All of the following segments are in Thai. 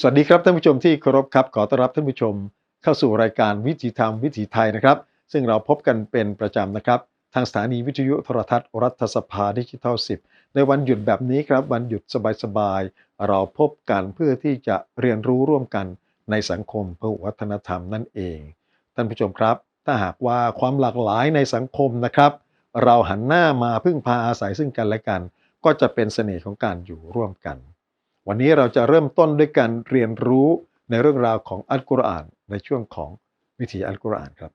สวัสดีครับท่านผู้ชมที่เคารพครับขอต้อนรับท่านผู้ชมเข้าสู่รายการวิถีธรรมวิถีไทยนะครับ ซึ่งเราพบกันเป็นประจำนะครับ ทางสถานีวิทยุโทรทัศน์รัฐสภาดิจิทัล 10 ในวันหยุดแบบนี้ครับ วันหยุดสบายๆเราพบกันเพื่อที่จะเรียนรู้ร่วมกันในสังคมเพื่อวัฒนธรรมนั่นเอง ท่านผู้ชมครับ ถ้าหากว่าความหลากหลายในสังคมนะครับ เราหันหน้ามาพึ่งพาอาศัยซึ่งกันและกัน ก็จะเป็นเสน่ห์ของการอยู่ร่วมกัน วันนี้เราจะเริ่มต้นด้วยการเรียนรู้ในเรื่องราวของอัลกุรอานในช่วงของวิถีอัลกุรอานครับ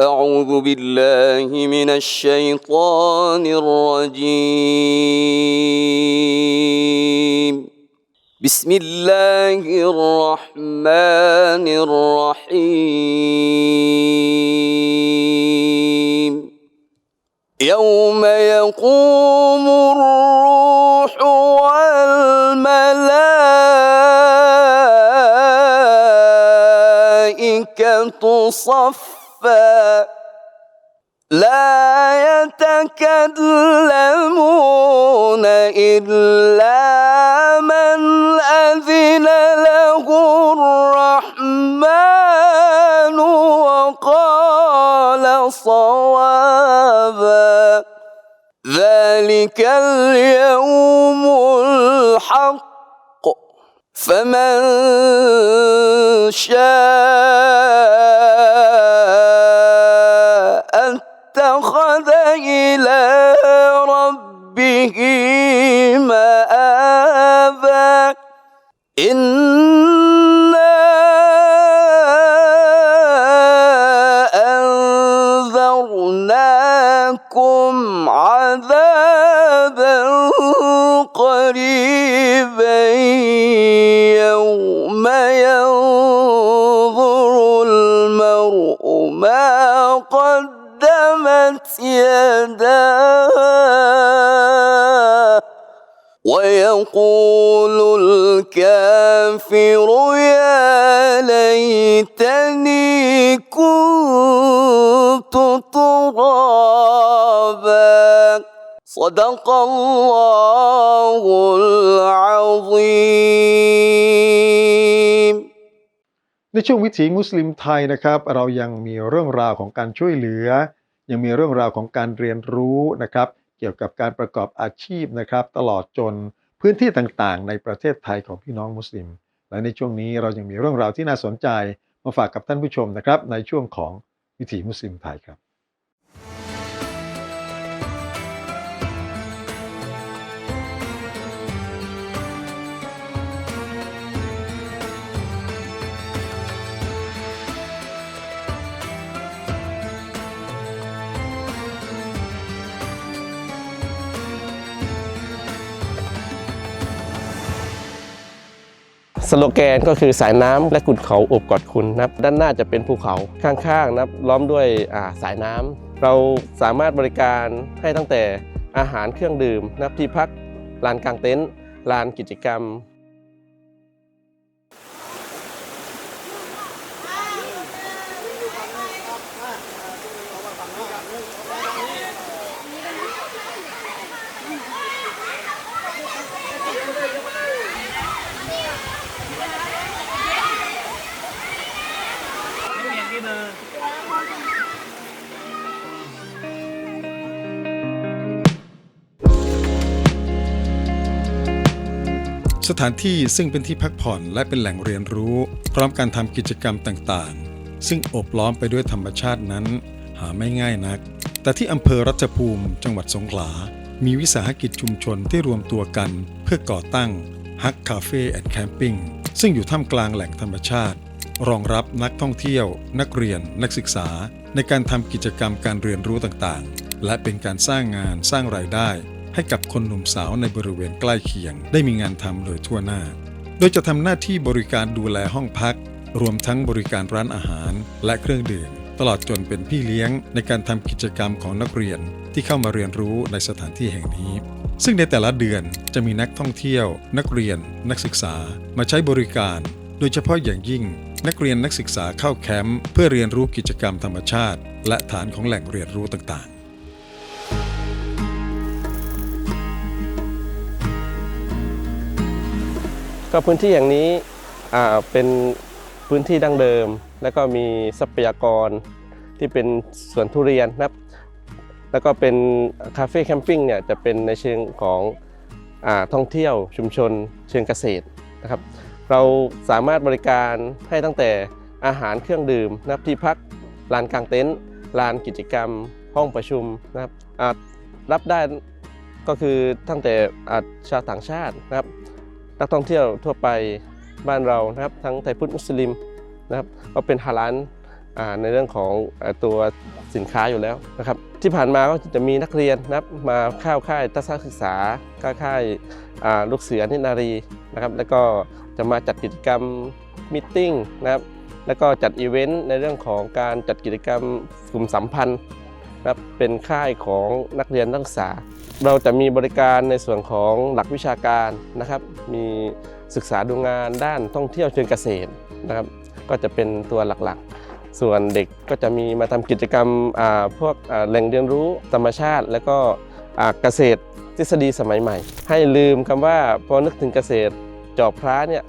أعوذ بالله من الشيطان الرجيم بسم الله الرحمن الرحيم. يوم يقوم الروح والملائكة صفا. لا يتكلمون إلا ذلك اليوم الحق. فمن شاء اتخذ إلى ربه مآبا. إنا قدمت يداه ويقول الكافر يا ليتني كنت ترابا صدق الله العظيم ในช่วงวิถีมุสลิมไทยนะครับ เรายังมีเรื่องราวของการช่วยเหลือ ยังมีเรื่องราวของการเรียนรู้นะครับ เกี่ยวกับการประกอบอาชีพนะครับ ตลอดจนพื้นที่ต่างๆ ในประเทศไทยของพี่น้องมุสลิม และในช่วงนี้เรายังมีเรื่องราวที่น่าสนใจมาฝากกับท่านผู้ชมนะครับ ในช่วงของวิถีมุสลิมไทยครับ สโลแกนก็คือสายน้ำและขุนเขาโอบกอดคุณนะครับด้านหน้าจะเป็นภูเขาข้างๆนะครับล้อมด้วยาสายน้ำเราสามารถบริการให้ตั้งแต่อาหารเครื่องดื่มนะครับที่พักลานกลางเต็นท์ลานกิจกรรม สถานที่ซึ่งเป็นที่พักผ่อนและเป็นแหล่งเรียนรู้ พร้อมการทำกิจกรรมต่างๆ ซึ่งอบล้อมไปด้วยธรรมชาตินั้น หาไม่ง่ายนัก แต่ที่อำเภอรัชภูมิจังหวัดสงขลา มีวิสาหกิจชุมชนที่รวมตัวกัน เพื่อก่อตั้งฮักคาเฟ่แอนด์แคมปิ้งซึ่งอยู่ท่ามกลางแหล่งธรรมชาติ รองรับนักท่องเที่ยว นักเรียน นักศึกษา ในการทำกิจกรรมการเรียนรู้ต่างๆ และเป็นการสร้างงานสร้างรายได้ ให้กับคนหนุ่มสาวในบริเวณใกล้เคียง ได้มีงานทำโดยทั่วหน้า โดยจะทำหน้าที่บริการดูแลห้องพัก รวมทั้งบริการร้านอาหาร และเครื่องดื่ม ตลอดจนเป็นพี่เลี้ยงในการทำกิจกรรมของนักเรียนที่เข้ามาเรียนรู้ในสถานที่แห่งนี้ ซึ่งในแต่ละเดือนจะมีนักท่องเที่ยว นักเรียน นักศึกษา มาใช้บริการ โดยเฉพาะอย่างยิ่ง นักเรียนนักศึกษาเข้าแคมป์เพื่อเรียนรู้กิจกรรมธรรมชาติ และฐานของแหล่งเรียนรู้ต่างๆ ก็พื้นที่อย่างนี้เป็นพื้นที่ดั้งเดิม แล้วก็มีทรัพยากรที่เป็นสวนทุเรียนนะครับ แล้วก็เป็นคาเฟ่แคมปิ้งเนี่ยจะเป็นในเชิงของอท่องเที่ยวชุมชนเชิงเกษตรนะครับ เราสามารถบริการให้ตั้งแต่อาหารเครื่องดื่มนะครับที่พักลานกลางเต็นท์ลานกิจกรรม ห้องประชุมนะครับรับได้ก็คือตั้งแต่ชาวต่างชาตินะครับ นักท่องเที่ยวทั่วไปบ้านเรานะครับ ทั้งไทยพุทธมุสลิมนะครับก็เป็นฮาลานในเรื่องของตัวสินค้าอยู่แล้วนะครับ ที่ผ่านมาก็จะมีนักเรียนนะครับมาเข้าค่ายทัศนศึกษาค่าค่ายลูกเสือนินารีนะครับ แล้วก็จะมาจัดกิจกรรมมิทติ้งนะครับแล้วก็จัดอีเวนต์ในเรื่องของการจัดกิจกรรมกลุ่มสัมพันธ์นะครับเป็นค่ายของนักเรียนนักศึกษา เราจะมีบริการในส่วนของหลักวิชาการนะครับ มีศึกษาดูงานด้านท่องเที่ยวเชิงเกษตรนะครับ ก็จะเป็นตัวหลักๆ ส่วนเด็กก็จะมีมาทำกิจกรรมพวกแหล่งเรียนรู้ธรรมชาติ แล้วก็เกษตรทฤษฎีสมัยใหม่ ให้ลืมคำว่าพอนึกถึงเกษตรจอบพระเนี่ย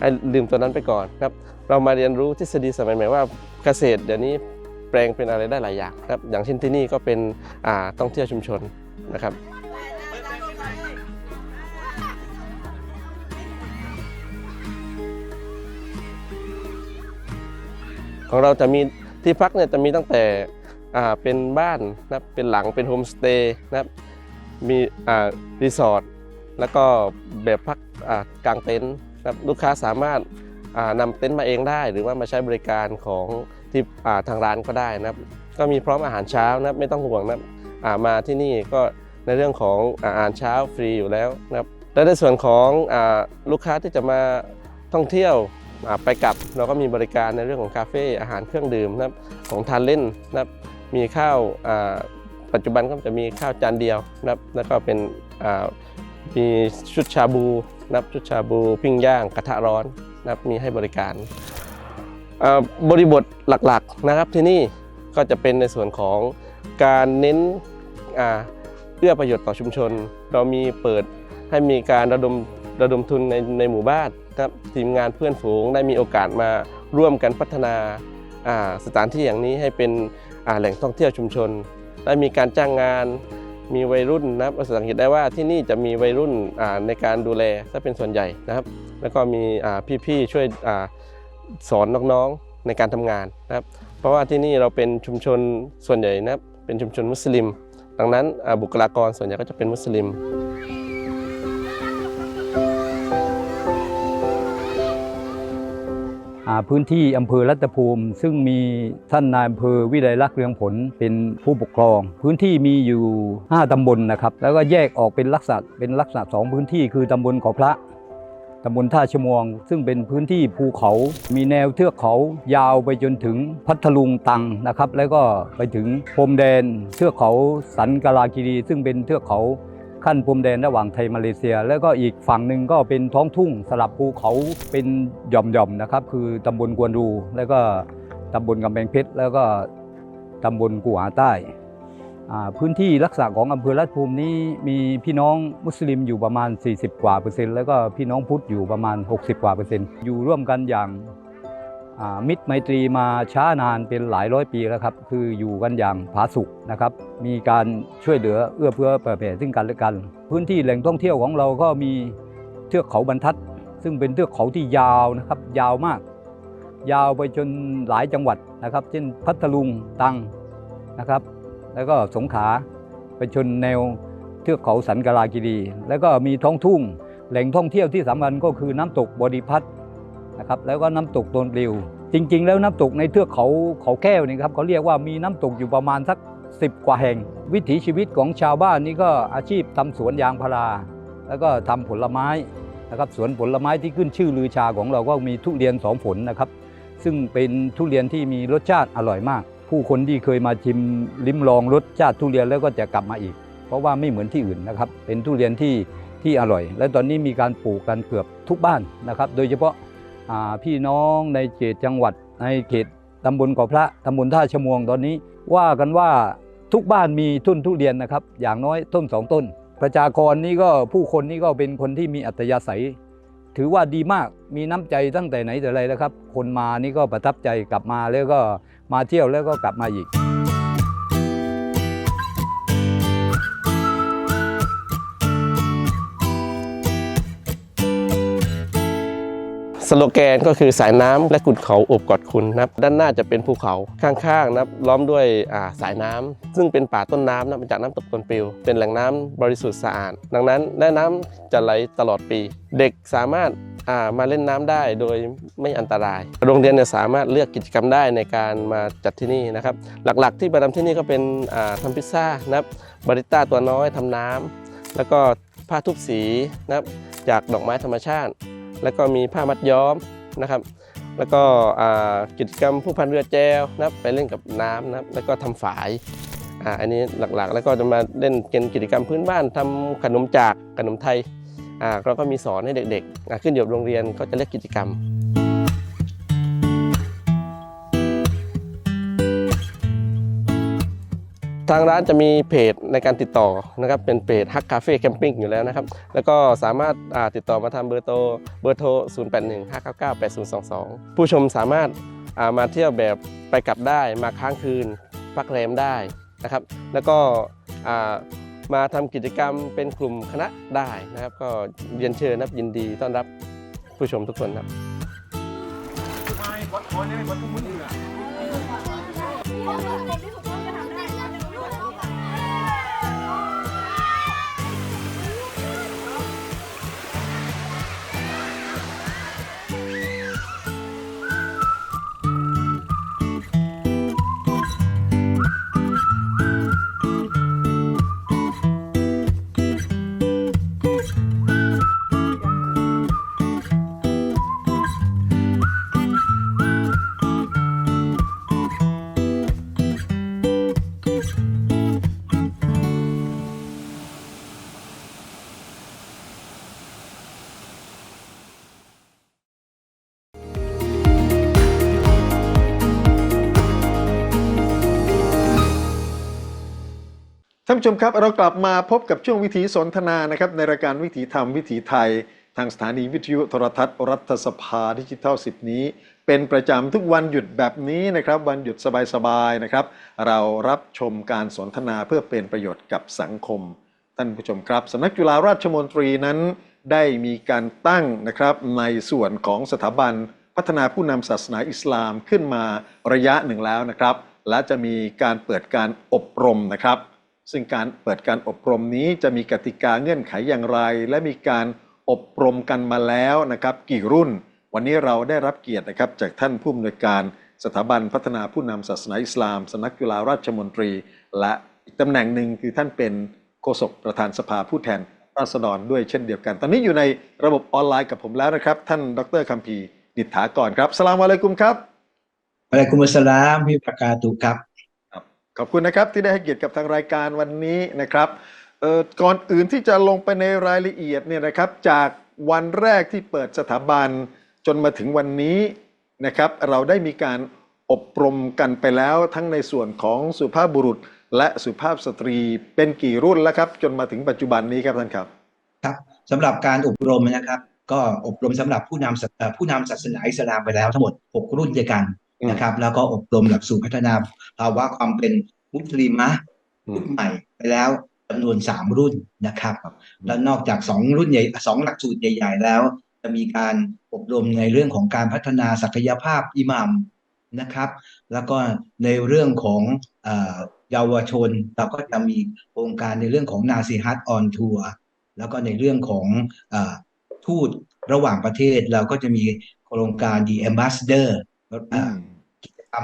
ให้ลืมตัวนั้นไปก่อนครับ เรามาเรียนรู้ทฤษฎีสมัยใหม่ว่าเกษตรเดี๋ยวนี้แปลงเป็นอะไรได้หลายอย่างครับ อย่างเช่นที่นี่ก็เป็นท่องเที่ยวชุมชน นะครับของเราจะมีที่พักเนี่ยจะมีตั้งแต่เป็นบ้านนะเป็นหลังเป็นโฮมสเตย์นะครับมีรีสอร์ทแล้วก็แบบพักอ่างเต็นท์นะลูกค้าสามารถนำเต็นท์มาเองได้ หรือว่ามาใช้บริการของที่ทางร้านก็ได้นะครับ ก็มีพร้อมอาหารเช้านะไม่ต้องห่วงนะครับ มาที่นี่ก็ในเรื่องของอาหารเช้าฟรีอยู่แล้วนะครับและในส่วนของอลูกค้าที่จะมาท่องเที่ยวอ่าไปกลับ เราก็มีบริการในเรื่องของคาเฟ่อาหารเครื่องดื่มนะครับของทานเล่นนะครับมีข้าวปัจจุบันก็จะมีข้าวจานเดียวนะครับแล้วก็เป็นมีชุดชาบูนะครับชุดชาบูปิ้งย่างกระทะร้อนนะครับมีให้บริการบริบทหลักๆนะครับที่นี่ก็จะเป็นในส่วนของ การเน้นเอื้อประโยชน์ต่อชุมชน เรามีเปิดให้มีการระดมระดมทุนในในหมู่บ้านครับทีมงานเพื่อนฝูงได้มีโอกาสมาร่วมกันพัฒนาสถานที่อย่างนี้ให้เป็นแหล่งท่องเที่ยวชุมชน ได้มีการจ้างงานมีวัยรุ่นนะครับสังเกตได้ว่าที่นี่จะมีวัยรุ่นในการดูแลถ้าเป็นส่วนใหญ่นะครับ แล้วก็มีพี่ๆช่วยอสอนน้องๆในการทำงานนะครับ เพราะว่าที่นี่เราเป็นชุมชนส่วนใหญ่นะครับ เป็นชุมชนมุสลิม ดังนั้นบุคลากรส่วนใหญ่ก็จะเป็นมุสลิม พื้นที่อำเภอรัตภูมิ ซึ่งมีท่านนายอำเภอวิไลลักษณ์เรืองผลเป็นผู้ปกครอง พื้นที่มีอยู่ 5ตำบลนะครับ แล้วก็แยกออกเป็นลักษณะเป็นลักษณะสองพื้นที่คือตำบลเขาพระ ตำบลท่าชมวง ซึ่งเป็นพื้นที่ภูเขา มีแนวเทือกเขายาวไปจนถึงพัทลุงตังนะครับ แล้วก็ไปถึงพรมแดนเทือกเขาสันกาลากิรี ซึ่งเป็นเทือกเขาขั้นพรมแดนระหว่างไทยมาเลเซีย แล้วก็อีกฝั่งหนึ่งก็เป็นท้องทุ่งสลับภูเขาเป็นหย่อมๆนะครับ คือตำบลกวนรู แล้วก็ตำบลกำแพงเพชรแล้วก็ตำบลกูหาใต้ พื้นที่ลักษณะของอำเภอรัฐภูมินี้มีพี่น้องมุสลิมอยู่ประมาณ 40 กว่าเปอร์เซ็นต์แล้วก็พี่น้องพุทธอยู่ประมาณ 60 กว่าเปอร์เซ็นต์อยู่ร่วมกันอย่างามิตรไมตรีมาช้านานเป็นหลายร้อยปีแล้วครับ คืออยู่กันอย่างผาสุกนะครับ มีการช่วยเหลือเอื้อเฟื้อเผื่อแผ่ซึ่งกันและกัน พื้นที่แหล่งท่องเที่ยวของเราก็มีเทือกเขาบรรทัด ซึ่งเป็นเทือกเขาที่ยาวนะครับ ยาวมาก ยาวไปจนหลายจังหวัดนะครับ เช่นพัทลุงตังนะครับ แล้วก็สงขาไปชนแนวเทือกเขาสันกาลากิรีแล้วก็มีท้องทุ่งแหล่งท่องเที่ยวที่สำคัญก็คือน้ำตกบดีพัทนะครับแล้วก็น้ำตกโตนปลิว จริง ๆ แล้วน้ำตกในเทือกเขาเขาแก้วนี่ครับเขาเรียกว่ามีน้ำตกอยู่ประมาณสัก 10 กว่าแห่ง วิถีชีวิตของชาวบ้านนี่ก็อาชีพทำสวนยางพารา แล้วก็ทำผลไม้นะครับสวนผลไม้ที่ขึ้นชื่อลือชาของเราก็มีทุเรียนสองผลนะครับ ซึ่งเป็นทุเรียนที่มีรสชาติอร่อยมาก ผู้คนที่เคยมาชิมลิ้มลองรสชาติทุเรียนแล้วก็จะกลับมาอีก เพราะว่าไม่เหมือนที่อื่นนะครับ เป็นทุเรียนที่ที่อร่อย และตอนนี้มีการปลูกกันเกือบทุกบ้านนะครับ โดยเฉพาะาพี่น้องในเขตจังหวัดในเขตตำบลเกาะพระตำบลท่าชะมวงตอนนี้ ว่ากันว่าทุกบ้านมีต้นทุเรียนนะครับ อย่างน้อยต้นสองต้น ประชากรนี่ก็ผู้คนนี่ก็เป็นคนที่มีอัตยาศัย ถือว่าดีมากมีน้ำใจตั้งแต่ไหนแต่ไรแล้วครับ คนมานี่ก็ประทับใจกลับมาแล้วก็ มาเที่ยวแล้วก็กลับมาอีกสโลแกนก็คือสายน้ำและขุนเขาโอบกอดคุณนะครับด้านหน้าจะเป็นภูเขาข้างๆนะครับล้อมด้วยสายน้ำซึ่งเป็นป่าต้นน้ำนะมาจากน้ำตกตนปิว เป็นแหล่งน้ำบริสุทธิ์สะอาดดังนั้นแม่น้ำจะไหลตลอดปี เด็กสามารถ มาเล่นน้ำได้โดยไม่อันตราย โรงเรียนเนี่ยสามารถเลือกกิจกรรมได้ในการมาจัดที่นี่นะครับ หลักๆ ที่ประจำที่นี่ก็เป็นอ่าทำพิซซ่านะครับบาริต้าตัวน้อยทำน้ำแล้วก็ผ้าทุบสีนะครับจากดอกไม้ธรรมชาติ แล้วก็มีผ้ามัดย้อมนะครับ แล้วก็กิจกรรมผู้พันเรือแจวนะครับไปเล่นกับน้ำนะครับแล้วก็ทำฝายอ,อันนี้หลักๆ แล้วก็จะมาเล่นเกณฑ์กิจกรรมพื้นบ้านทำขนมจากขนมไทย เราก็มีสอนให้เด็กๆขึ้นอยู่กับโรงเรียนก็จะเลือกกิจกรรมทางร้านจะมีเพจในการติดต่อนะครับเป็นเพจฮักคาเฟ่แคมปิ้งอยู่แล้วนะครับ แล้วก็สามารถติดต่อมาทำเบอร์โทรเบอร์โทร 0 8 1 5 9 9 8 0 2 2 ผู้ชมสามารถมาเที่ยวแบบไปกลับได้มาค้างคืน พักแรมได้นะครับ แล้วก็ มาทำกิจกรรมเป็นกลุ่มคณะได้นะครับ ก็เรียนเชิญนะครับยินดีต้อนรับผู้ชมทุกคนครับท่ ท่านผู้ชมครับเรากลับมาพบกับช่วงวิถีสนทนานะครับในรายการวิถีธรรมวิถีไทย ทางสถานีวิทยุโทรทัศน์ รัฐสภาดิจิทัล 10 นี้ เป็นประจำทุกวันหยุดแบบนี้นะครับวันหยุดสบายๆนะครับ เรารับชมการสนทนาเพื่อเป็นประโยชน์กับสังคม ท่านผู้ชมครับสำนักจุฬาราชมนตรีนั้น ได้มีการตั้งนะครับในส่วนของสถาบันพัฒนาผู้นำศาสนาอิสลามขึ้นมาระยะหนึ่งแล้วนะครับ และจะมีการเปิดการอบรมนะครับ ซึ่งการเปิดการอบรมนี้จะมีกติกาเงื่อนไขอย่างไร และมีการอบรมกันมาแล้วนะครับ กี่รุ่น วันนี้เราได้รับเกียรตินะครับจากท่านผู้อำนวยการสถาบันพัฒนาผู้นำศาสนาอิสลามสนักจุฬาราชมนตรี และอีกตำแหน่งหนึ่งคือท่านเป็นโฆษกประธานสภาผู้แทนราษฎรด้วยเช่นเดียวกัน ตอนนี้อยู่ในระบบออนไลน์กับผมแล้วนะครับ ท่านดรคัมพีร์ดิษฐากรครับสลามอะลัยกุมครับอะลัยกุมสสลามพี่ประกาตุครับ ขอบคุณนะครับที่ได้ให้เกียรติกับทางรายการวันนี้นะครับเอ่อก่อนอื่นที่จะลงไปในรายละเอียดเนี่ยนะครับ จากวันแรกที่เปิดสถาบันจนมาถึงวันนี้นะครับเราได้มีการอบรมกันไปแล้วทั้งในส่วนของสุภาพบุรุษและสุภาพสตรีเป็นกี่รุ่นแล้วครับ จนมาถึงปัจจุบันนี้ครับท่านครับครับสำหรับการอบรมนะครับ ก็อบรมสำหรับผู้นำศาเอ่อผู้นำศาสนาอิสลามไปแล้วทั้งหมด 6 รุ่นด้วยกัน นะครับ แล้วก็อบรมหลักสูตรพัฒนาภาวะความเป็นมุสลิมะอืมรุ่นใหม่ไปแล้วจำนวน3รุ่นนะครับ แล้วนอกจาก2รุ่นใหญ่สองหลักสูตรใหญ่ ๆ แล้ว จะมีการอบรมในเรื่องของการพัฒนาศักยภาพอิหมัมนะครับ แล้วก็ในเรื่องของเอ่อเยาวชนเราก็จะมีโครงการในเรื่องของนาซีฮัตออนทัวร์แล้วก็ในเรื่องของเอ่อทูตระหว่างประเทศเราก็จะมีโครงการ The Ambassador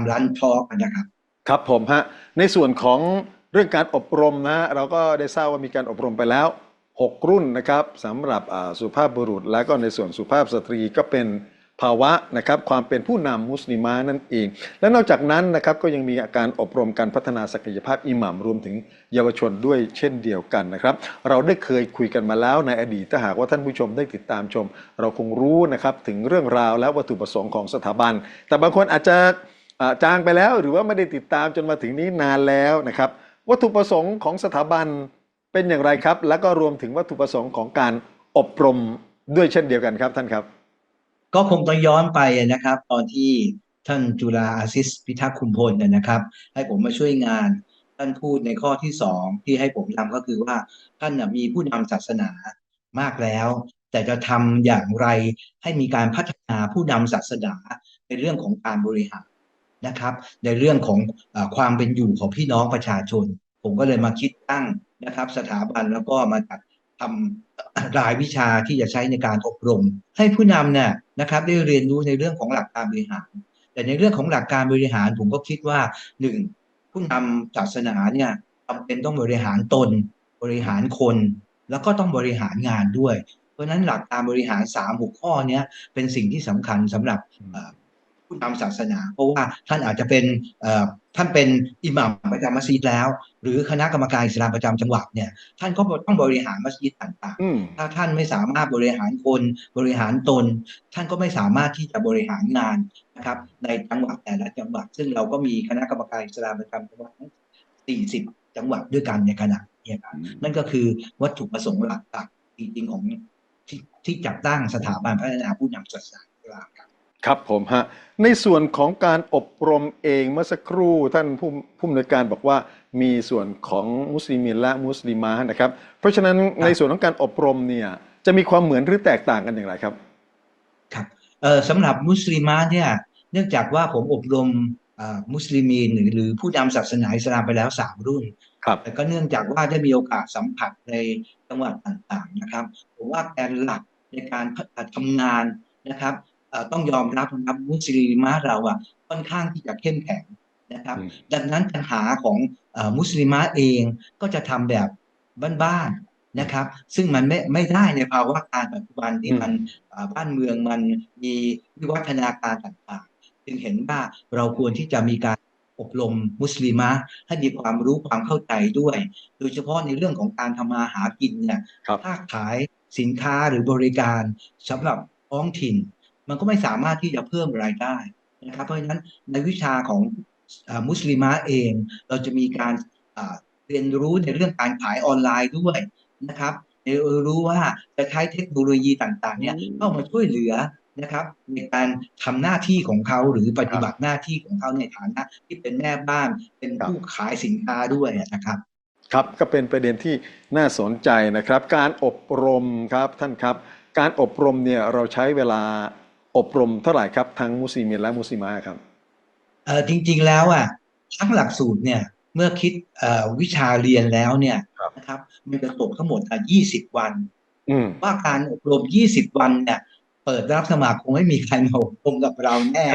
เอ่อกิจกรรมร้านทอกนะครับ ครับผมฮะในส่วนของเรื่องการอบรมนะฮะเราก็ได้ทราบว่ามีการอบรมไปแล้ว 6 รุ่นนะครับสำหรับสุภาพบุรุษ และก็ในส่วนสุภาพสตรีก็เป็นภาวะนะครับความเป็นผู้นำมุสลิมานั่นเอง และนอกจากนั้นนะครับก็ยังมีการอบรมการพัฒนาศักยภาพอิหมัมรวมถึงเยาวชนด้วยเช่นเดียวกันนะครับ เราได้เคยคุยกันมาแล้วในอดีตถ้าหากว่าท่านผู้ชมได้ติดตามชม เราคงรู้นะครับถึงเรื่องราวและวัตถุประสงค์ของสถาบัน แต่บางคนอาจจะ จางไปแล้วหรือว่าไม่ได้ติดตามจนมาถึงนี้นานแล้วนะครับ วัตถุประสงค์ของสถาบันเป็นอย่างไรครับ แล้วก็รวมถึงวัตถุประสงค์ของการอบรมด้วยเช่นเดียวกันครับท่านครับ ก็คงต้องย้อนไปนะครับ ตอนที่ท่านจุฬาอาซิสพิทักษ์คุมพลนนะครับ ให้ผมมาช่วยงานท่านพูดในข้อที่สองที่ให้ผมทำก็คือว่าท่านมีผู้นำศาสนามากแล้ว แต่จะทำอย่างไรให้มีการพัฒนาผู้นำศาสนาในเรื่องของการบริหาร นะครับ ในเรื่องของอความเป็นอยู่ของพี่น้องประชาชน ผมก็เลยมาคิดตั้งนะครับ สถาบันแล้วก็มาจัดทำรายวิชาที่จะใช้ในการอบรม ให้ผู้นำเนี่ยนะครับ ได้เรียนรู้ในเรื่องของหลักการบริหาร แต่ในเรื่องของหลักการบริหารผมก็คิดว่าหนึ่งผู้นำศาสนาเนี่ยจำเป็นต้องบริหารตน บริหารคน แล้วก็ต้องบริหารงานด้วย เพราะฉะนั้นหลักการบริหารสามหัวข้อเนี้ยเป็นสิ่งที่สำคัญสำหรับ ผู้นำศาสนา เพราะว่าท่านอาจจะเป็นเอ่อท่านเป็นอิหมัมประจำมัสยิดแล้ว หรือคณะกรรมการอิสลามประจำจังหวัดเนี่ยท่านก็ต้องบริหารมัสยิดต่างๆอืมถ้าท่านไม่สามารถบริหารคนบริหารตน ท่านก็ไม่สามารถที่จะบริหารงานนะครับในจังหวัดแต่ละจังหวัด ซึ่งเราก็มีคณะกรรมการอิสลามประจำจังหวัดทั้ง40 จังหวัดด้วยกันในขณะนี้ครับนั่นก็คือวัตถุประสงค์หลักๆจริงๆของที่ที่จัดตั้งสถาบันพัฒนาผู้นำศาสนาอิสลาม ครับครับผมฮะในส่วนของการอบรมเองเมื่อสักครู่ท่านผู้ผู้อำนวยการบอกว่ามีส่วนของมุสลิมินและมุสลิมานะครับ เพราะฉะนั้นในส่วนของการอบรมเนี่ยจะมีความเหมือนหรือแตกต่างกันอย่างไรครับครับเอ่อสำหรับมุสลิมาเนี่ยเนื่องจากว่าผมอบรมอ่ามุสลิมีนหรือหรือผู้นำศาสนาอิสลามไปแล้วสามรุ่นครับแต่ก็เนื่องจากว่าได้มีโอกาสสัมผัสในจังหวัดต่างๆนะครับ ผมว่าแกนหลักในการทำงานนะครับเอ่อ ต้องยอมรับนะครับมุสลิมะเราอะค่อนข้างที่จะเข้มแข็งนะครับอืมดังนั้นปัญหาของเอ่อมุสลิมะเองก็จะทำแบบบ้านๆนะครับ ซึ่งมันไม่ไม่ได้ในภาวะการปัจจุบันที่มันเอ่อบ้านเมืองมันมีวิวัฒนาการต่างๆ จึงเห็นว่าเราควรที่จะมีการอบรมมุสลิมะให้มีความรู้ความเข้าใจด้วย โดยเฉพาะในเรื่องของการทำมาหากินเนี่ยครับถ้าขายสินค้าหรือบริการสำหรับท้องถิ่น มันก็ไม่สามารถที่จะเพิ่มรายได้นะครับเพราะฉะนั้นในวิชาของเอ่อมุสลิมะเอง เราจะมีการเอ่อเรียนรู้ในเรื่องการขายออนไลน์ด้วยนะครับเรียนรู้ว่าจะใช้เทคโนโลยีต่างๆเนี่ยเข้ามาช่วยเหลือนะครับในการทำหน้าที่ของเขาหรือปฏิบัติหน้าที่ของเขาในฐานะที่เป็นแม่บ้านเป็นผู้ขายสินค้าด้วยนะครับ ครับก็เป็นประเด็นที่น่าสนใจนะครับ การอบรมครับท่านครับ การอบรมเนี่ยเราใช้เวลา อบรมเท่าไหร่ครับทั้งมุสลิมและมุสลิมาครับเออจริง ๆแล้วอะทั้งหลักสูตรเนี่ยเมื่อคิดเอ่อวิชาเรียนแล้วเนี่ยครับนะครับมันจะตกทั้งหมดอะ20วันอืมว่าการอบรม20วันเนี่ยเปิดรับสมัครคงไม่มีใครมาอบรมกับเราแน่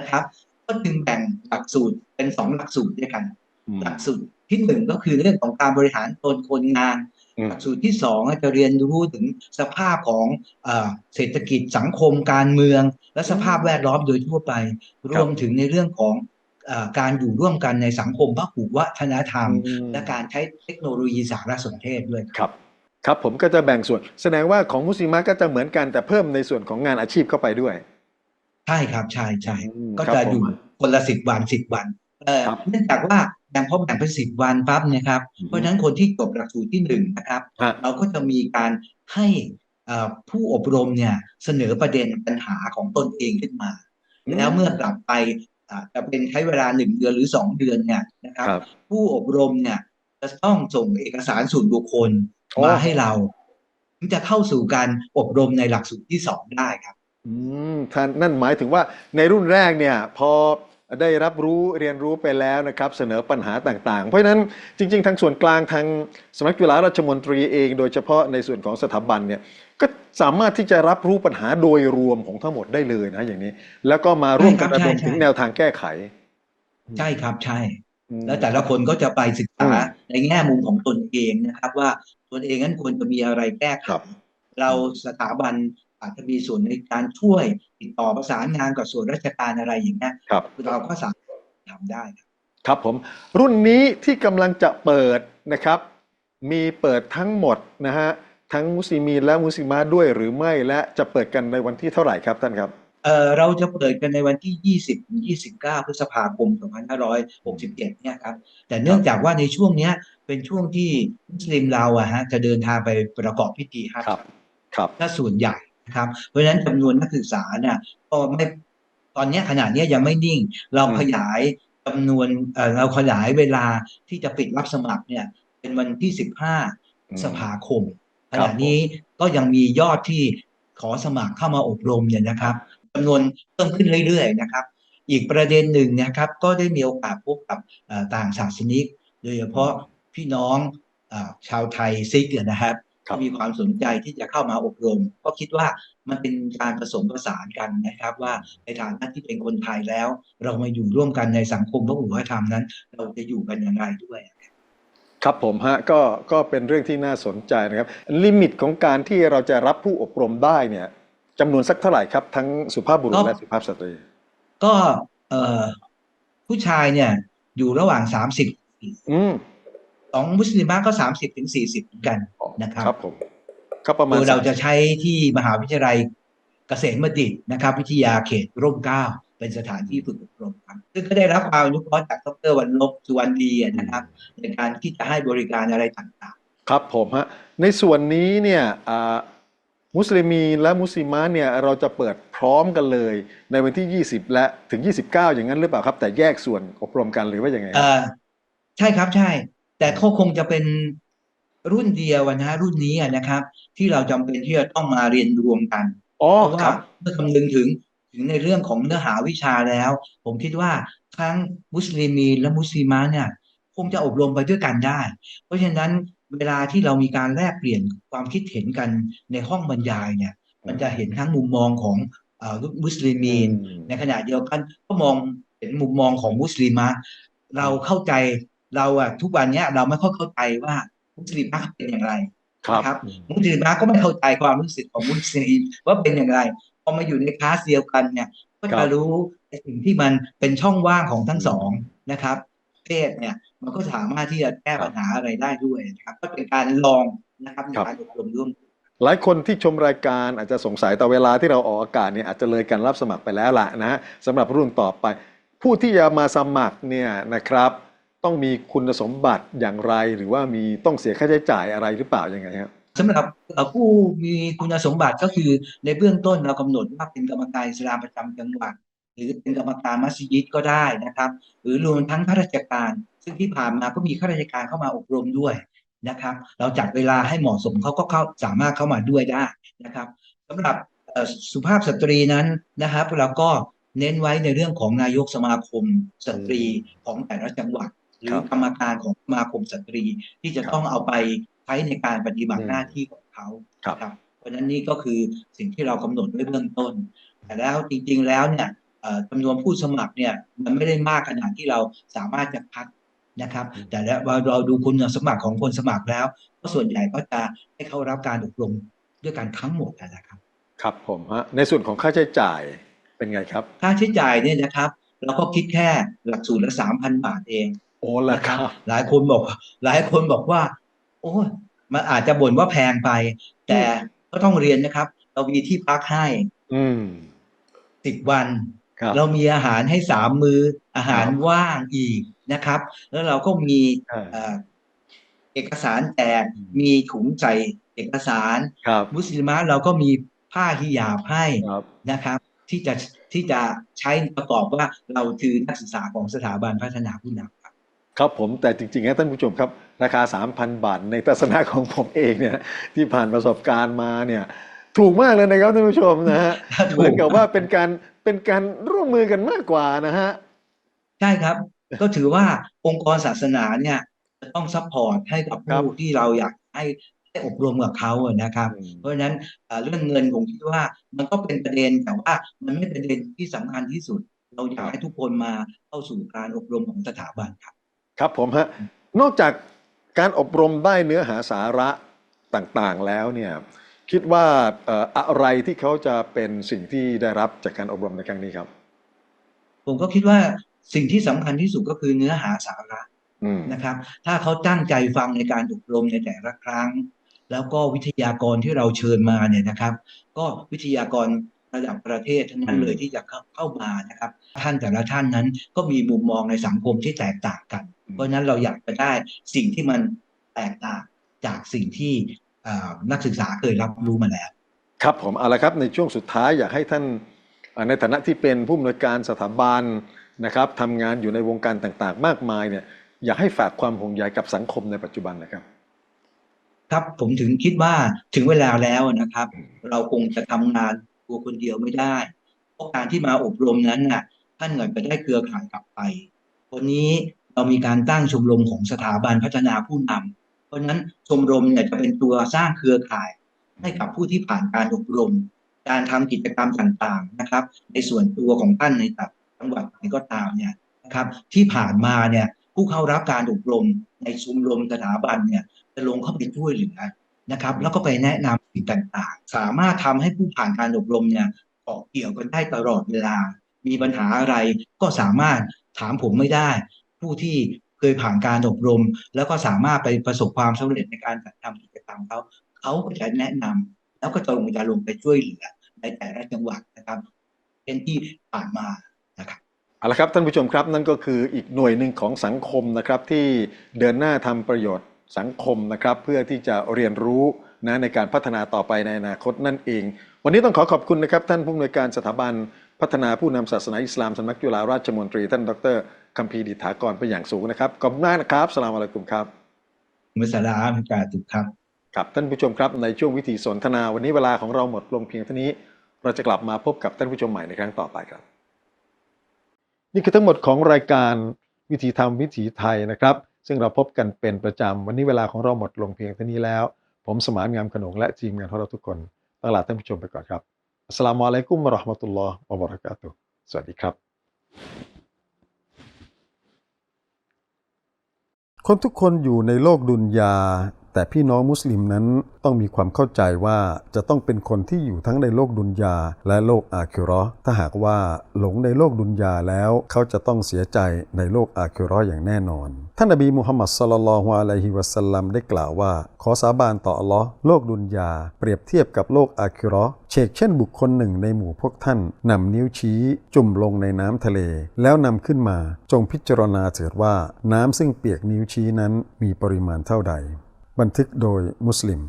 นะครับ ก็จึงแบ่งหลักสูตรเป็นสองหลักสูตรด้วยกันอืมหลักสูตรที่หนึ่งก็คือเรื่องของการบริหารตนคนงานอืมหลัก สูตรที่สองจะเรียนรู้ถึงสภาพของเอ่อเศรษฐกิจสังคมการเมือง และสภาพแวดล้อมโดยทั่วไป รวมถึงในเรื่องของเอ่อการอยู่ร่วมกันในสังคมพหุวัฒนธรรมอืมและการใช้เทคโนโลยีสารสนเทศด้วยครับ ครับผมก็จะแบ่งส่วน แสดงว่าของมุสลิมะก็จะเหมือนกันแต่เพิ่มในส่วนของงานอาชีพเข้าไปด้วย ใช่ครับใช่ใช่อืมก็ครับจะผมอยู่คนละสิบวันสิบวันเอ่อครับเนื่องจากว่า แบ่งพอแบ่งเป็นสิบวันปั๊บเนะครับอืมเพราะฉะนั้นคนที่จบหลักสูตรที่หนึ่งนะครับฮะเราก็จะมีการให้เอ่อผู้อบรมเนี่ยเสนอประเด็นปัญหาของตนเองขึ้นมาอืมแล้วเมื่อกลับไปอ่าจะเป็นใช้เวลาหนึ่งเดือนหรือสองเดือนเนี่ยนะครับครับผู้อบรมเนี่ยจะต้องส่งเอกสารส่วนบุคคลโอ้มาให้เราถึงจะเข้าสู่การอบรมในหลักสูตรที่สองได้ครับ อืมท่านนั่นหมายถึงว่าในรุ่นแรกเนี่ย พอ ได้รับรู้เรียนรู้ไปแล้วนะครับเสนอปัญหาต่างๆ เพราะฉะนั้นจริง ๆ ทางส่วนกลางทางสำนักจุฬาราชมนตรีเอง โดยเฉพาะในส่วนของสถาบันเนี่ยก็สามารถที่จะรับรู้ปัญหาโดยรวมของทั้งหมดได้เลยนะอย่างนี้ แล้วก็มาร่วมกันใช่ระครับดมใช่ถึงใช่แนวทางแก้ไข ใช่ครับใช่อืมแล้วแต่ละคนก็จะไปศึกษาอืมในแง่มุมของตนเองนะครับ ว่าตนเองนั้นควรจะมีอะไรแก้ไขครับเราสถาบัน อาจจะมีส่วนในการช่วยติดต่อประสานงานกับส่วนราชการอะไรอย่างเงี้ยครับเราก็สามารถทำได้ครับครับผมรุ่นนี้ที่กำลังจะเปิดนะครับ มีเปิดทั้งหมดนะฮะทั้งมุสลิมีนและมุสลิมาด้วยหรือไม่และจะเปิดกันในวันที่เท่าไหร่ครับท่านครับเอ่อเราจะเปิดกันในวันที่ 20ถึง29 พฤษภาคม 2567 เนี่ยครับ แต่เนื่องจากว่าในช่วงเนี้ยเป็นช่วงที่มุสลิมเราอะฮะจะเดินทางไปประกอบพิธีฮัจญ์ครับ ครับถ้าส่วนใหญ่ นะครับ เพราะฉะนั้นจำนวนนักศึกษาเนี่ยก็ไม่ตอนเนี้ยขนาดเนี้ยยังไม่นิ่ง เราอืมขยายจำนวนเอ่อเราขยายเวลาที่จะปิดรับสมัครเนี่ยเป็นวันที่15พฤษภาคมขครับณะนี้ก็ยังมียอดที่ขอสมัครเข้ามาอบรมเนี่ยนะครับจำนวนเพิ่มขึ้นเรื่อยๆนะครับ อีกประเด็นหนึ่งนะครับ ก็ได้มีโอกาสพบกับเอ่อต่างศาสนิก โดยเฉพาะพี่น้องเอ่อชาวไทยซิกเนี่ยนะครับครับ ที่มีความสนใจที่จะเข้ามาอบรม ก็คิดว่ามันเป็นการผสมผสานกันนะครับ ว่าในฐานะที่เป็นคนไทยแล้ว เรามาอยู่ร่วมกันในสังคมพระอุปธรรมนั้น เราจะอยู่กันอย่างไรด้วยครับผมฮะก็ก็เป็นเรื่องที่น่าสนใจนะครับ ลิมิตของการที่เราจะรับผู้อบรมได้เนี่ยจำนวนสักเท่าไหร่ครับ ทั้งสุภาพบุรุษก็และสุภาพสตรี ก็เอ่อผู้ชายเนี่ยอยู่ระหว่าง30อืมสอ งมุสลิมะก็30ถึง40เหมือนกันอ๋อนะครับครับผมก็ประมาณคือเราจะสมสิบใช้ที่มหาวิทยาลัยเกษมบัณฑิตนะครับ วิทยาเขตร่มเกล้าเป็นสถานที่ฝึกอบรมครับซึ่งก็ได้รับความอนุเคราะห์จากดรวันลบสุวรรณดีนะครับ ในการที่จะให้บริการอะไรต่างครับผมฮะในส่วนนี้เนี่ยอ่ามุสลิมีนและมุสลิมะเนี่ยเราจะเปิดพร้อมกันเลย ในวันที่ 20 และถึง 29 อย่างนั้นหรือเปล่าครับ แต่แยกส่วนอบรมกันหรือว่ายังไงๆเอ่อใช่ครับใช่ แต่เขาคงจะเป็นรุ่นเดียวอะนะรุ่นนี้อะนะครับ ที่เราจำเป็นที่จะต้องมาเรียนรวมกันอ๋อเพราะคว่ารับเมื่อคำนึงถึงถึงในเรื่องของเนื้อหาวิชาแล้ว ผมคิดว่าทั้งมุสลิมีและมุสลิมะเนี่ยคงจะอบรมไปด้วยกันได้ เพราะฉะนั้นเวลาที่เรามีการแลกเปลี่ยนความคิดเห็นกันในห้องบรรยายเนี่ย มันจะเห็นทั้งมุมมองของเอ่อมุสลิมีนอืมในขณะเดียวกันก็มองเห็นมุมมองของมุสลิมะเราเข้าใจ เราอะทุกวันเนี้ยเราไม่ค่อยเข้าใจว่ามุสลิมะเป็นอย่างไรครับนะครับมุสลิมะก็ไม่เข้าใจความรู้สึกของมุสลิมว่าเป็นอย่างไรพอมาอยู่ในคลาสเดียวกันเนี่ย ก็ครัจะบรู้ในสิ่งที่มันเป็นช่องว่างของทั้งสองนะครับ เพศเนี่ยมันก็สามารถที่จะแก้ปัญหาอะไรได้ด้วยนะครับก็เป็นการลองนะครับในการอบรมร่วมกันหลายคนที่ชมรายการอาจจะสงสัยแต่เวลาที่เราออกอากาศเนี่ยอาจจะเลยการรับสมัครไปแล้วล่ะนะฮะสำหรับรุ่นต่อไป ผู้ที่จะมาสมัครเนี่ยนะครับ ต้องมีคุณสมบัติอย่างไร หรือว่ามีต้องเสียค่าใช้จ่ายอะไรหรือเปล่ายังไงครับสำหรับผู้มีคุณสมบัติก็คือในเบื้องต้นเรากำหนดว่าเป็นกรรมการอิสลามประจำจังหวัด หรือเป็นกรรมการมัสยิดก็ได้นะครับ หรือรวมทั้งข้าราชการ ซึ่งที่ผ่านมาก็มีข้าราชการเข้ามาอบรมด้วยนะครับ เราจัดเวลาให้เหมาะสมเขาก็เข้าสามารถเข้ามาด้วยได้นะครับสำหรับสุภาพสตรีนั้นนะครับเราก็เน้นไว้ในเรื่องของนายกสมาคมสตรีของแต่ละจังหวัด หรืครัอบกรรมการของสมาคมสตรี ที่จะครับต้องเอาไปใช้ในการปฏิบัติอืมหน้าที่ของเขาครับครับเพราะฉะนั้นนี่ก็คือสิ่งที่เรากำหนดไว้เบื้องต้น แต่แล้วจริงๆแล้วเนี่ยเอ่อจำนวนผู้สมัครเนี่ยมันไม่ได้มากขนาดที่เราสามารถจะคัดนะครับ แต่แล้วว่าเราดูคุณสมบัติของคนสมัครแล้ว ก็ส่วนใหญ่ก็จะให้เขารับการอบรมด้วยกันทั้งหมดนั่นแหละครับ ครับผมฮะในส่วนของค่าใช้จ่ายเป็นไงครับ ค่าใช้จ่ายเนี่ยนะครับ เราก็คิดแค่หลักสูตรละสามพันบาทเอง โอ้ละครับ หลายคนบอก หลายคนบอกว่า โอ้ยมันอาจจะบ่นว่าแพงไป แต่ก็ต้องเรียนนะครับ เรามีที่พักให้ อืมสิบวันครับเรามีอาหารให้สามมืออาหารครับว่างอีกนะครับ แล้วเราก็มีอ่าเอ่อเอกสารแจกมีถุงใส่เอกสารครับมุสลิมะเราก็มีผ้าฮิญาบให้ครับนะครับ ที่จะที่จะใช้ประกอบว่าเราคือนักศึกษาของสถาบันพัฒนาผู้นำ ครับครับผมแต่จริงๆนะท่านผู้ชมครับ ราคา 3,000 บาท ในทัศนะของผมเองเนี่ยที่ผ่านประสบการณ์มาเนี่ยถูกมากเลยนะครับท่านผู้ชมนะฮะถูกเหมือนกับว่าเป็นการเป็นการร่วมมือกันมากกว่านะฮะใช่ครับ ก็ถือว่าองค์กรศาสนาเนี่ยจะต้องซัพพอร์ตให้กับครัผู้บที่เราอยากให้ให้อบรมกับเขาอะนะครับอืมเพราะฉะนั้นเอ่อเรื่องเงินผมคิดว่ามันก็เป็นประเด็นแต่ว่ามันไม่เป็นประเด็นที่สำคัญที่สุด เราอยากให้ทุกคนมาเข้าสู่การอบรมของสถาบันครับ ครับผมฮะนอกจากการอบรมได้เนื้อหาสาระต่างๆแล้วเนี่ยคิดว่าเอ่ออะไรที่เขาจะเป็นสิ่งที่ได้รับจากการอบรมในครั้งนี้ครับ ผมก็คิดว่าสิ่งที่สำคัญที่สุดก็คือเนื้อหาสาระอืมนะครับ ถ้าเขาตั้งใจฟังในการอบรมในแต่ละครั้ง แล้วก็วิทยากรที่เราเชิญมาเนี่ยนะครับ ก็วิทยากรระดับประเทศทั้งนั้นอืมเลยที่จะเข้าเข้ามานะครับ ท่านแต่ละท่านนั้นก็มีมุมมองในสังคมที่แตกต่างกัน เพราะฉะนั้นเราอยากจะได้สิ่งที่มันแตกต่างจากสิ่งที่เอ่อนักศึกษาเคยรับรู้มาแล้ว ครับผมเอาละครับในช่วงสุดท้ายอยากให้ท่านเอ่อในฐานะที่เป็นผู้อำนวยการสถาบันนะครับทำงานอยู่ในวงการต่างๆ มากมายเนี่ยอยากให้ฝากความห่วงใยกับสังคมในปัจจุบันนะครับ ครับผมถึงคิดว่าถึงเวลาแล้วนะครับ เราคงจะทำงานตัวคนเดียวไม่ได้เพราะการที่มาอบรมนั้นน่ะท่านเงินไปได้เครือข่ายกลับไปวันนี้ เรามีการตั้งชมรมของสถาบันพัฒนาผู้นำเพราะฉะนั้นชมรมเนี่ยจะเป็นตัวสร้างเครือข่าย ให้กับผู้ที่ผ่านการอบรม การทำกิจกรรมต่างๆนะครับ ในส่วนตัวของท่านในแต่จังหวัดไหนก็ตามเนี่ยนะครับที่ผ่านมาเนี่ยผู้เข้ารับการอบรมในชมรมสถาบันเนี่ยจะลงเข้าไปช่วยเหลือนะครับ แล้วก็ไปแนะนำสิ่งต่างๆ สามารถทำให้ผู้ผ่านการอบรมเนี่ยเกาะเกี่ยวกันได้ตลอดเวลา มีปัญหาอะไรก็สามารถถามผมไม่ได้ ผู้ที่เคยผ่านการอบรม แล้วก็สามารถไปประสบความสำเร็จในการจัดทำกิจกรรมเขาเขาก็จะแนะนำแล้วก็จะลงจะลงไปช่วยเหลือในแต่ละจังหวัดนะครับเป็นที่ผ่านมานะครับเอาละครับท่านผู้ชมครับนั่นก็คืออีกหน่วยหนึ่งของสังคมนะครับที่เดินหน้าทำประโยชน์สังคมนะครับเพื่อที่จะเรียนรู้นะในการพัฒนาต่อไปในอนาคตนั่นเอง วันนี้ต้องขอขอบคุณนะครับท่านผู้อำนวยการสถาบันพัฒนาผู้นำศาสนาอิสลามสำนักจุฬาราชมนตรีท่านดร คัมพีร์ดิษฐากรเป็นอย่างสูงนะครับขอบคุณมากนะครับสลามอะลัยกุมครับมุสลามกาตุกครับครับท่านผู้ชมครับในช่วงวิธีสนทนาวันนี้เวลาของเราหมดลงเพียงเท่านี้ เราจะกลับมาพบกับท่านผู้ชมใหม่ในครั้งต่อไปครับ นี่คือทั้งหมดของรายการวิถีธรรมวิถีไทยนะครับ ซึ่งเราพบกันเป็นประจำวันนี้เวลาของเราหมดลงเพียงเท่านี้แล้ว ผมสมานงามขนงและทีมงานของเราทุกคนต้องลาท่านผู้ชมไปก่อนครับอัสสลามุอะลัยกุมวะเราะห์มะตุลลอฮ์วะบะเราะกาตุฮ์สวัสดีครับ คนทุกคนอยู่ในโลกดุนยา แต่พี่น้องมุสลิมนั้นต้องมีความเข้าใจว่าจะต้องเป็นคนที่อยู่ทั้งในโลกดุนยาและโลกอาคิราะถ้าหากว่าหลงในโลกดุนยาแล้วเขาจะต้องเสียใจในโลกอาคิราะอย่างแน่นอน ท่านนบีมุฮัมมัดศ็อลลัลฮุอะลัยฮิวะสัลลัมได้กล่าวว่า ขอสาบานต่ออัลลอฮ์โลกดุนยา เปรียบเทียบกับโลกอาคิราะเชกเช่นบุคคลหนึ่งในหมู่พวกท่านนำนิ้วชี้ จุ่มลงในน้ำทะเล แล้วนำขึ้นมาจงพิจารณาเถิดว่าน้ำซึ่งเปียกนิ้วชี้นั้นมีปริมาณเท่าใด บันทึกโดยมุสลิม